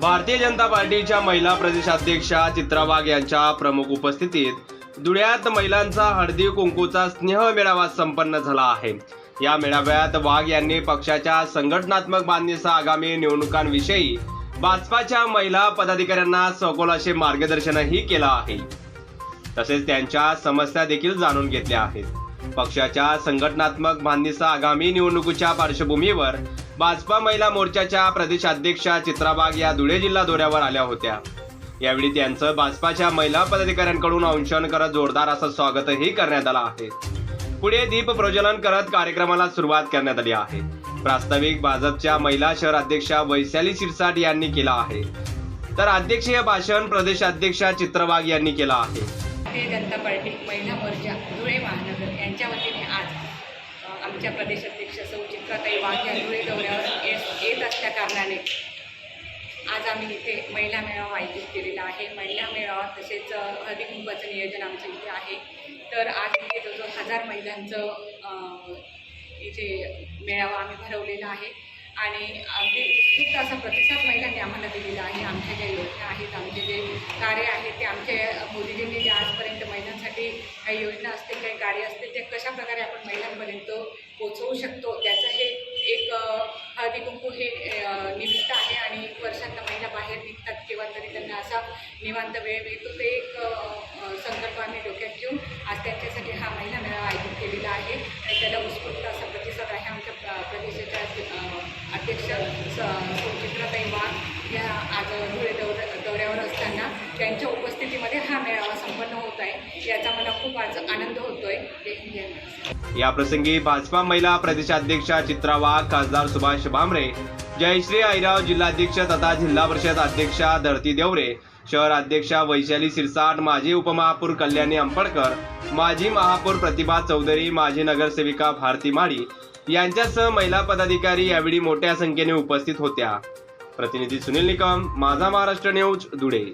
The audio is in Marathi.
भारतीय जनता पार्टीच्या महिला प्रदेशाध्यक्षा चित्रा वाघ यांच्या प्रमुख उपस्थितीत धुळ्यात महिलांचा हळदी कुंकूचा स्नेह मेळावा संपन्न झाला आहे. या मेळाव्यात वाघ यांनी पक्षाच्या संघटनात्मक बांधणीसह आगामी निवडणुकांविषयी भाजपाच्या महिला पदाधिकाऱ्यांना सखोलाचे मार्गदर्शनही केलं आहे. तसेच त्यांच्या समस्या देखील जाणून घेतल्या आहेत. पक्षाच्या संघटनात्मक बांधणीसह आगामी निवडणुकीच्या पार्श्वभूमीवर भाजपा महिला मोर्चाच्या प्रदेशाध्यक्षा चित्राबाग या धुळे जिल्हा दौऱ्यावर आल्या होत्या. यावेळी त्यांचं भाजपाच्या महिला पदाधिकाऱ्यांकडून अंशन करत जोरदार असं स्वागतही करण्यात आलं आहे. पुढे दीप प्रज्वलन करत कार्यक्रमाला सुरुवात करण्यात आली आहे. प्रास्ताविक भाजपच्या महिला शहर अध्यक्षा वैशाली शिरसाट यांनी केला आहे. तर अध्यक्षीय भाषण प्रदेशाध्यक्षा चित्रबाग यांनी केलं आहे. भारतीय जनता पार्टी महिला मोर्चा धुळे महानगर यांच्या वतीने आमच्या प्रदेशाध्यक्ष सौ चित्राताई वाघ या धुळे दौऱ्यावर येत येत असल्या कारणाने आज आम्ही इथे महिला मेळावा आयोजित केलेला आहे. महिला मेळावा तसेच हळदी कुंभाचं नियोजन आमचं इथे आहे. तर आज इथे जवळजवळ हजार महिलांचं इथे मेळावा आम्ही भरवलेला आहे. आणि अगदी उत्स्फूर्त असा प्रतिसाद महिलांनी आम्हाला दिलेला आहे. आमच्या ज्या योजना आहेत आमचे जे कार्य आहे ते आमच्या मोदीजींनी जे आजपर्यंत महिलांसाठी काही योजना असतील काही कार्य असतील ते कशाप्रकारे आपण महिलांपर्यंत पोचवू शकतो त्याचं हे एक हळदी कुंकू हे निमित्त आहे आणि वर्षांना महिला बाहेर निघतात किंवा तरी त्यांना असा निवांत वेळ मिळतो. ते एक संकल्प आम्ही डोक्यात घेऊन आज त्यांच्यासाठी हा महिला मेळावा आयोजित केलेला आहे. आणि त्याला उत्स्फूर्त असा प्रतिसाद आहे. आमच्या प्र- प्रदेशाच्या अध्यक्ष स- सुचित्राताई वाघ या आज धुळे दौऱ्या दौऱ्यावर असताना त्यांच्या उपस्थितीमध्ये हा मेळावा संपन्न होतो याचा मला खूप आज आनंद होतोय. या प्रसंगी भाजपा महिला प्रदेशाध्यक्षा चित्रा वाघ खासदार सुभाष भामरे जयश्री आईराव जिल्हाध्यक्ष तथा जिल्हा परिषद अध्यक्षा धरती देवरे शहर अध्यक्षा वैशाली सिरसाट माजी उपमहापौर कल्याणी अंपडकर माजी महापौर प्रतिभा चौधरी माजी नगरसेविका भारती माळी यांच्यासह महिला पदाधिकारी यावेळी मोठ्या संख्येने उपस्थित होत्या. प्रतिनिधी सुनील निकम माझा महाराष्ट्र न्यूज धुळे.